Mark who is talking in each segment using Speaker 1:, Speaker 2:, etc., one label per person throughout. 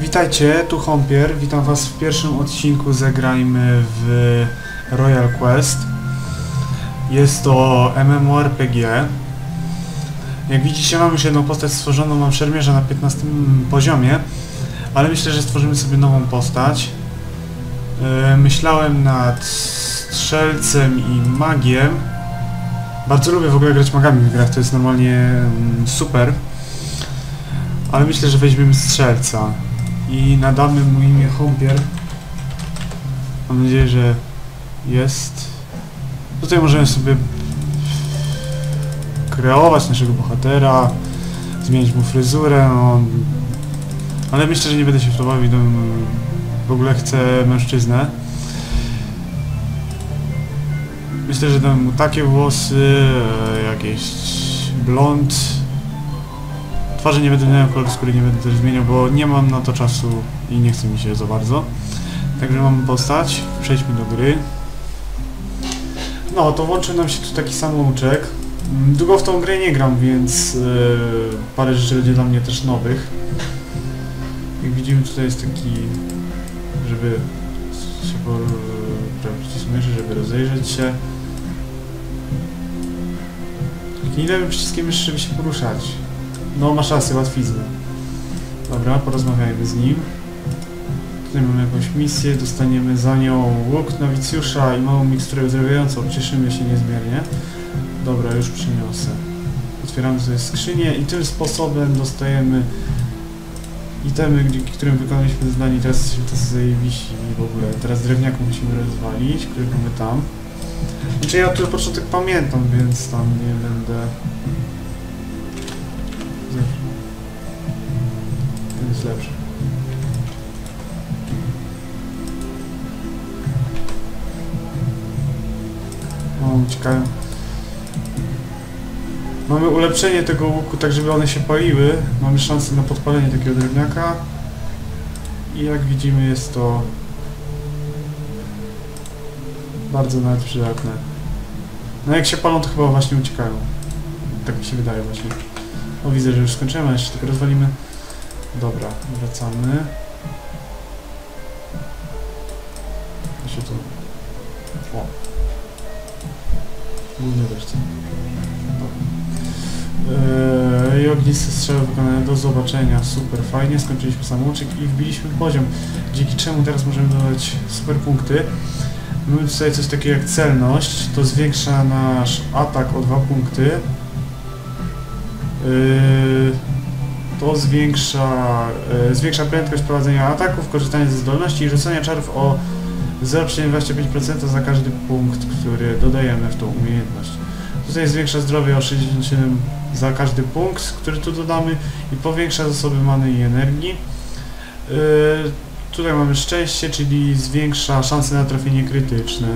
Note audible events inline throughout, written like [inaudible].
Speaker 1: Witajcie, tu Hompier. Witam was w pierwszym odcinku Zagrajmy w Royal Quest. Jest to MMORPG. Jak widzicie mam już jedną postać stworzoną, mam szermierza na 15 poziomie, ale myślę, że stworzymy sobie nową postać. Yy, Myślałem nad strzelcem i magiem. Bardzo lubię w ogóle grać magami w grach, to jest normalnie mm, super. Ale myślę, że weźmiemy strzelca i nadamy mu imię Hompier. Mam nadzieję, że jest. Tutaj możemy sobie kreować naszego bohatera, zmienić mu fryzurę, no. ale myślę, że nie będę się w to no, w ogóle chcę mężczyznę. Myślę, że dam mu takie włosy, e, jakieś blond, Twarzy nie będę miał, kolor skóry nie będę też zmieniał, bo nie mam na to czasu i nie chce mi się za bardzo. Także mamy postać, przejdźmy do gry. No, to włączył nam się tu taki samouczek. Mm, Długo w tą grę nie gram, więc yy, parę rzeczy będzie dla mnie też nowych. Jak widzimy tutaj jest taki, żeby się po, prawie żeby rozejrzeć się. Takim lewym przyciskiem myszy, żeby się poruszać. No, masz rację, łatwizny. Dobra, porozmawiajmy z nim. Tutaj mamy jakąś misję, dostaniemy za nią łuk nowicjusza i małą miksturę uzdrawiającą. Cieszymy się niezmiernie. Dobra, już przyniosę. Otwieramy sobie skrzynię i tym sposobem dostajemy itemy, którym wykonaliśmy zadanie. Teraz jesteśmy tacy zajebiści w ogóle. Teraz drewniaku musimy rozwalić, który mamy tam. Znaczy ja tu początek pamiętam, więc tam nie będę... Lepszy. O, uciekają. Mamy ulepszenie tego łuku, tak żeby one się paliły. Mamy szansę na podpalenie takiego drewniaka. I jak widzimy jest to bardzo nawet przydatne. No jak się palą to chyba właśnie uciekają. Tak mi się wydaje właśnie. O widzę, że już skończyłem, ale jeszcze tylko rozwalimy. Dobra, wracamy. Ja się tu... O. Główny wreszcie. Eee, I strzały wykonane do zobaczenia. Super, fajnie. Skończyliśmy samouczek i wbiliśmy poziom, dzięki czemu teraz możemy dodać super punkty. Mamy tutaj coś takiego jak celność. To zwiększa nasz atak o 2 punkty. Yy, to zwiększa, yy, zwiększa prędkość prowadzenia ataków, korzystanie ze zdolności i rzucania czarów o 0,25% za każdy punkt, który dodajemy w tą umiejętność. Tutaj zwiększa zdrowie o 67 za każdy punkt, który tu dodamy i powiększa zasoby many i energii. Yy, tutaj mamy szczęście, czyli zwiększa szanse na trafienie krytyczne.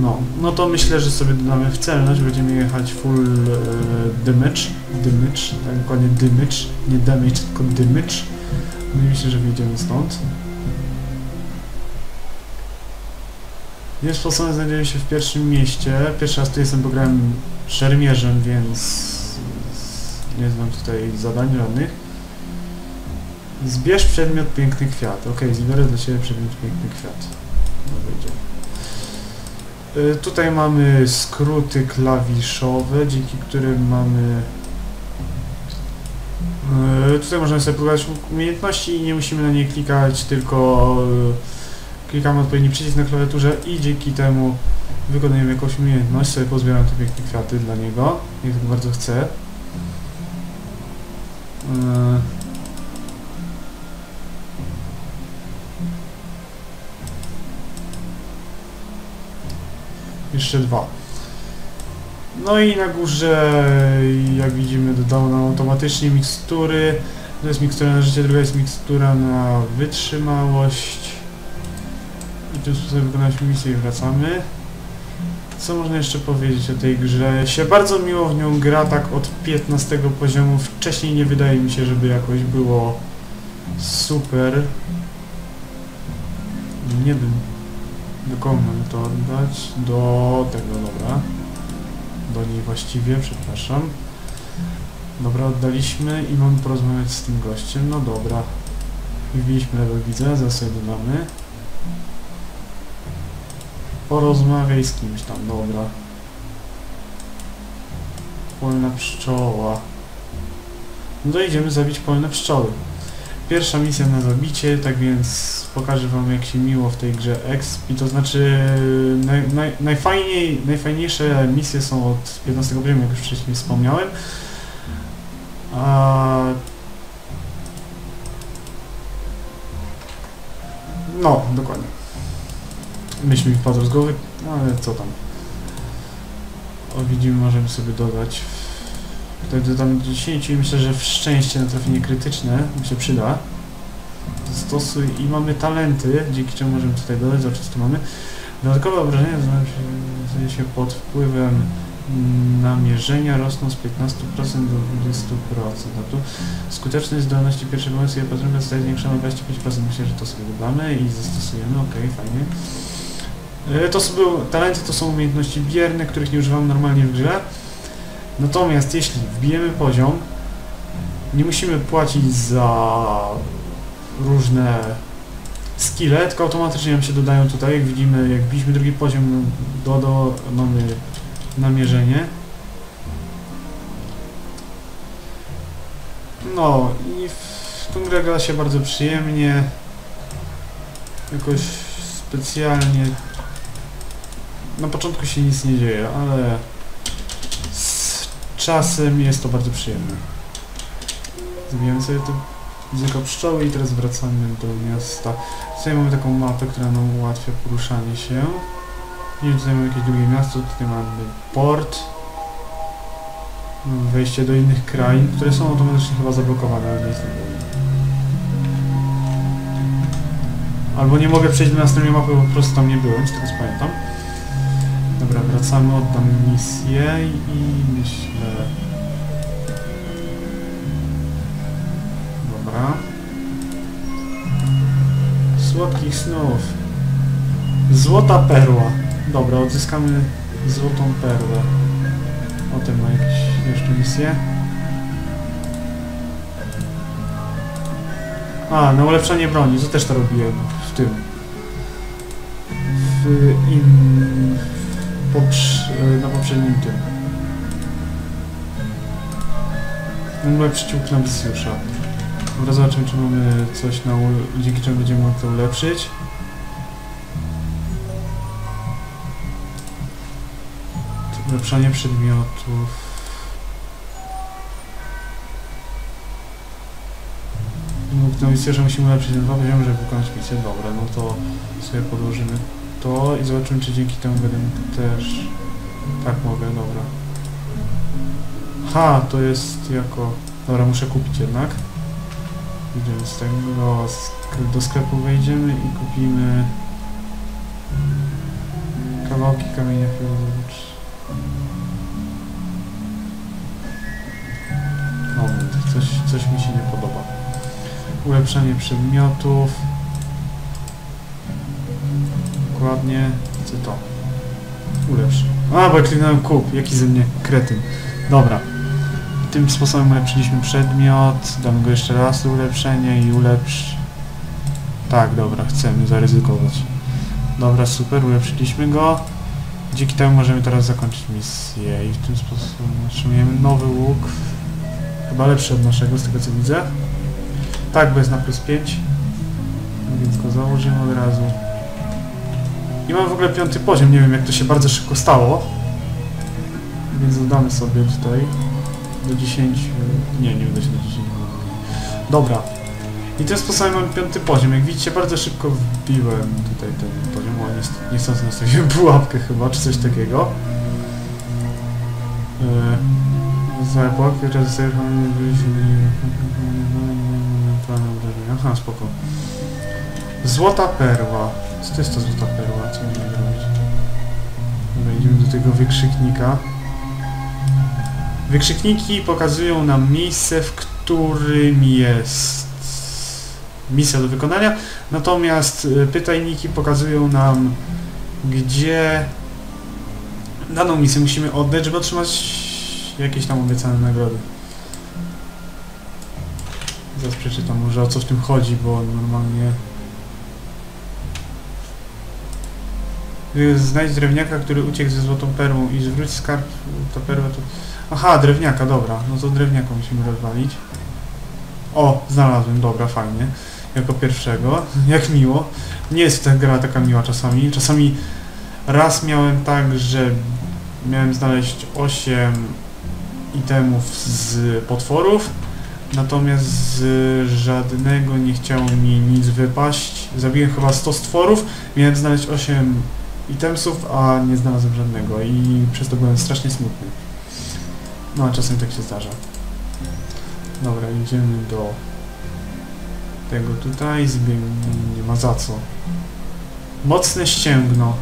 Speaker 1: No, no to myślę, że sobie dodamy w celność, będziemy jechać full e, damage, damage, tak dokładnie damage, nie damage, tylko damage. No i myślę, że wyjdziemy stąd. Jest sposobem znajdujemy się w pierwszym mieście. Pierwszy raz tu jestem, bo grałem szermierzem, więc nie znam tutaj zadań żadnych. Zbierz przedmiot piękny kwiat. Ok, zbiorę dla Ciebie przedmiot piękny kwiat. Dobra, idziemy. Y, Tutaj mamy skróty klawiszowe, dzięki którym mamy... y, Tutaj możemy sobie próbować umiejętności i nie musimy na nie klikać, tylko y, klikamy odpowiedni przycisk na klawiaturze i dzięki temu wykonujemy jakąś umiejętność. Sobie pozbieram te piękne kwiaty dla niego, jak tak bardzo chcę. Jeszcze dwa. No i na górze, jak widzimy, dodał nam automatycznie mikstury. To jest mikstura na życie, druga jest mikstura na wytrzymałość. I tym sposobem wykonaliśmy misję i wracamy. Co można jeszcze powiedzieć o tej grze? Się bardzo miło w nią gra, tak od 15 poziomu. Wcześniej nie wydaje mi się, żeby jakoś było super. Nie wiem. Do kogo mamy to oddać? Do tego, dobra. Do niej właściwie, przepraszam. Dobra, oddaliśmy i mamy porozmawiać z tym gościem. No dobra. Wbiliśmy level widzę, sobie dodamy. Porozmawiaj z kimś tam, dobra. Polna pszczoła. No to idziemy zabić polne pszczoły. Pierwsza misja na zabicie, tak więc pokażę wam jak się miło w tej grze exp to znaczy naj, naj, najfajniej, najfajniejsze misje są od 15 poziomu, jak już wcześniej wspomniałem. A... No, dokładnie. Myśl mi wpadł z głowy, no ale co tam. O, widzimy, możemy sobie dodać. Tutaj dodamy do 10 i myślę, że w szczęście na trafienie krytyczne mi się przyda. Stosuj i mamy talenty, dzięki czemu możemy tutaj dodać, co tu mamy. Dodatkowe obrażenia znajdują się pod wpływem namierzenia rosną z 15% do 20%. A tu skuteczność zdolności pierwszej pomocy i opatrzenia zostaje zwiększona o 25%. Myślę, że to sobie dodamy i zastosujemy. Ok, fajnie. E, To są, talenty to są umiejętności bierne, których nie używam normalnie w grze. Natomiast jeśli wbijemy poziom, nie musimy płacić za różne skille, tylko automatycznie nam się dodają tutaj, jak widzimy, jak wbiliśmy drugi poziom, do, do, mamy namierzenie. No i w tą grę gra się bardzo przyjemnie, jakoś specjalnie, na początku się nic nie dzieje, ale czasem jest to bardzo przyjemne. Zabijamy sobie to języka pszczoły i teraz wracamy do miasta. Tutaj mamy taką mapę, która nam ułatwia poruszanie się. Nie tutaj mamy jakieś drugie miasto, tutaj mamy port. Wejście do innych krain, które są automatycznie chyba zablokowane, ale nie jestem. Albo nie mogę przejść do następnej mapy, bo po prostu tam nie byłem, z tego pamiętam. Dobra, wracamy, oddam misję i myślę... Dobra. Słodkich snów. Złota perła. Dobra, odzyskamy złotą perłę. O tym ma jakieś jeszcze misje. A, na ulepszanie broni, to też to robiłem w tym. W in... Poprz... na poprzednim tym. Łuk na Wisiusza. Dobra, zobaczymy, czy mamy coś na dzięki czemu będziemy mogli to ulepszyć. Ulepszanie przedmiotów. Łuk na Wisiusza musimy ulepszyć na dwa poziomy, żeby wykonać misję. Dobra, no to sobie podłożymy to i zobaczymy, czy dzięki temu będę też... Tak mogę, dobra. Ha, to jest jako... Dobra, muszę kupić jednak. Idziemy z tego, do sklepu wejdziemy i kupimy kawałki kamienia filozoficznego. Moment, coś, coś mi się nie podoba. Ulepszenie przedmiotów. Dokładnie. Chcę to. Ulepsz. A, bo kliknąłem kup. Jaki ze mnie kretyn. Dobra. Tym sposobem ulepszyliśmy przedmiot. Damy go jeszcze raz ulepszenie i ulepsz... Tak, dobra, chcemy zaryzykować. Dobra, super, ulepszyliśmy go. Dzięki temu możemy teraz zakończyć misję i w tym sposób otrzymujemy nowy łuk. Chyba lepszy od naszego, z tego co widzę. Tak, bo jest na plus 5. Więc go założymy od razu. I mam w ogóle piąty poziom, nie wiem jak to się bardzo szybko stało. Więc dodamy sobie tutaj do 10. Nie, nie uda się do 10. Dobra. I tym sposobem mam piąty poziom. Jak widzicie, bardzo szybko wbiłem tutaj ten poziom. O, niestety, niechcący nastawiłem pułapkę chyba, czy coś takiego. Yy, za pułapkę, która zostaje Aha, spoko. Złota perła. Co to jest ta złota perła? Co mamy robić? Dobra, idziemy do tego wykrzyknika. Wykrzykniki pokazują nam miejsce, w którym jest misja do wykonania, natomiast y, pytajniki pokazują nam, gdzie daną misję musimy oddać, żeby otrzymać jakieś tam obiecane nagrody. Zaraz przeczytam może o co w tym chodzi, bo normalnie... Znajdź drewniaka, który uciekł ze złotą perłą i zwróć skarb, ta perła to... Aha, drewniaka, dobra. No to drewniaka musimy rozwalić. O, znalazłem, dobra, fajnie. Jako pierwszego. [laughs] Jak miło. Nie jest ta gra taka miła czasami. Czasami raz miałem tak, że miałem znaleźć 8 itemów z potworów, natomiast z żadnego nie chciało mi nic wypaść. Zabiłem chyba 100 stworów, miałem znaleźć 8 itemsów, a nie znalazłem żadnego i przez to byłem strasznie smutny. No a czasem tak się zdarza. Dobra, idziemy do tego tutaj, zbiegnie, nie ma za co. Mocne ścięgno.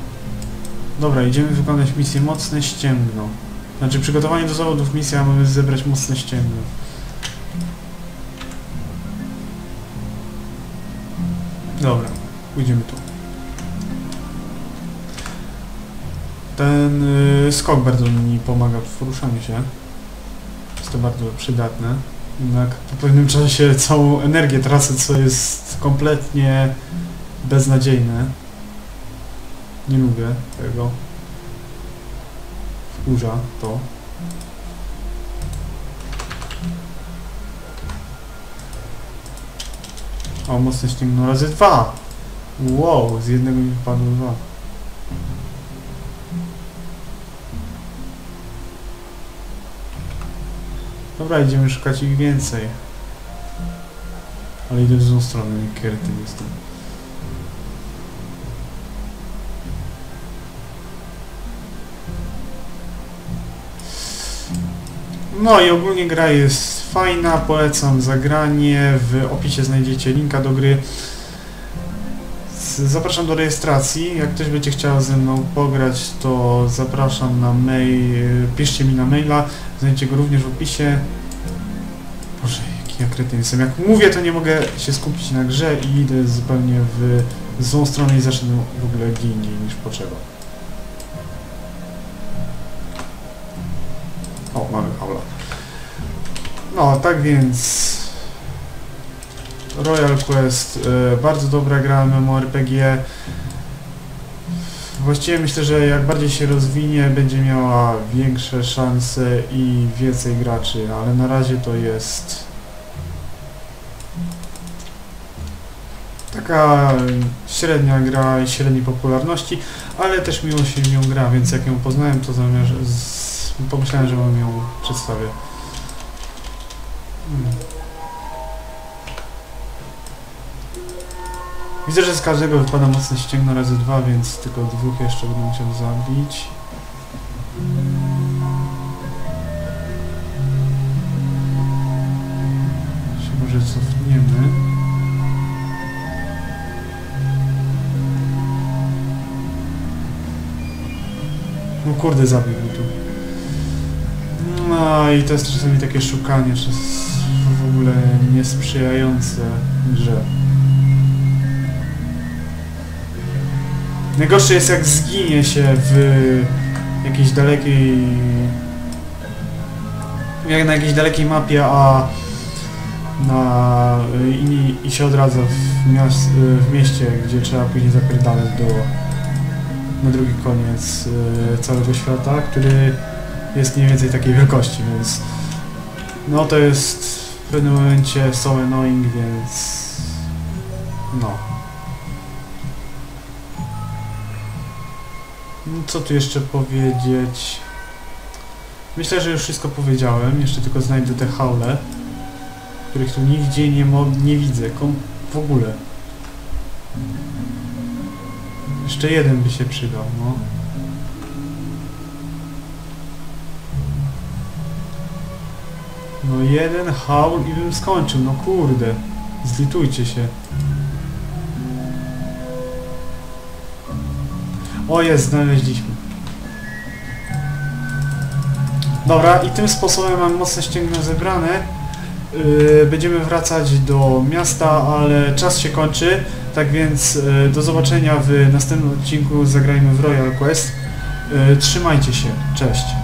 Speaker 1: Dobra, idziemy wykonać misję Mocne Ścięgno. Znaczy przygotowanie do zawodów misja, mamy zebrać Mocne Ścięgno. Dobra, pójdziemy tu. Ten y, skok bardzo mi pomaga w poruszaniu się. Jest to bardzo przydatne. Jednak po pewnym czasie całą energię tracę, co jest kompletnie beznadziejne. Nie lubię tego. Wkurza to. O, mocno ściągnął razy dwa. Wow, z jednego mi wypadło dwa. Dobra, idziemy szukać ich więcej. Ale idę w złą stronę, nie kierty jestem. No i ogólnie gra jest fajna, polecam zagranie. W opisie znajdziecie linka do gry. Zapraszam do rejestracji. Jak ktoś będzie chciał ze mną pograć, to zapraszam na mail. Piszcie mi na maila. Znajdziecie go również w opisie. Boże, jaki ja kretyn jestem. Jak mówię, to nie mogę się skupić na grze i idę zupełnie w złą stronę i zaszedłem w ogóle gdzie indziej niż potrzeba. O, mamy haula. No, tak więc... Royal Quest, e, bardzo dobra gra MMORPG. Właściwie myślę, że jak bardziej się rozwinie, będzie miała większe szanse i więcej graczy, ale na razie to jest taka średnia gra i średniej popularności, ale też miło się w nią gra, więc jak ją poznałem, to zamierz... z... pomyślałem, że wam ją przedstawię. Hmm. Widzę, że z każdego wypada mocne ścięgno razy dwa, więc tylko dwóch jeszcze będę musiał zabić. Się może cofniemy. No kurde, zabił mnie tu. No i to jest czasami takie szukanie, czas w ogóle niesprzyjające grze. Najgorsze jest jak zginie się w jakiejś dalekiej... Jak na jakiejś dalekiej mapie, a na i, i się odradza w, miast, w mieście, gdzie trzeba później zapierdalać do na drugi koniec y, całego świata, który jest mniej więcej takiej wielkości, więc no to jest w pewnym momencie so annoying, więc no. Co tu jeszcze powiedzieć? Myślę, że już wszystko powiedziałem. Jeszcze tylko znajdę te haule, których tu nigdzie nie, nie widzę. Kom w ogóle. Jeszcze jeden by się przydał, no. No jeden haul i bym skończył, no kurde. Zlitujcie się. O jest, znaleźliśmy. Dobra, i tym sposobem mam mocne ścięgno zebrane. Yy, będziemy wracać do miasta, ale czas się kończy. Tak więc yy, do zobaczenia w następnym odcinku Zagrajmy w Royal Quest. Yy, trzymajcie się, cześć.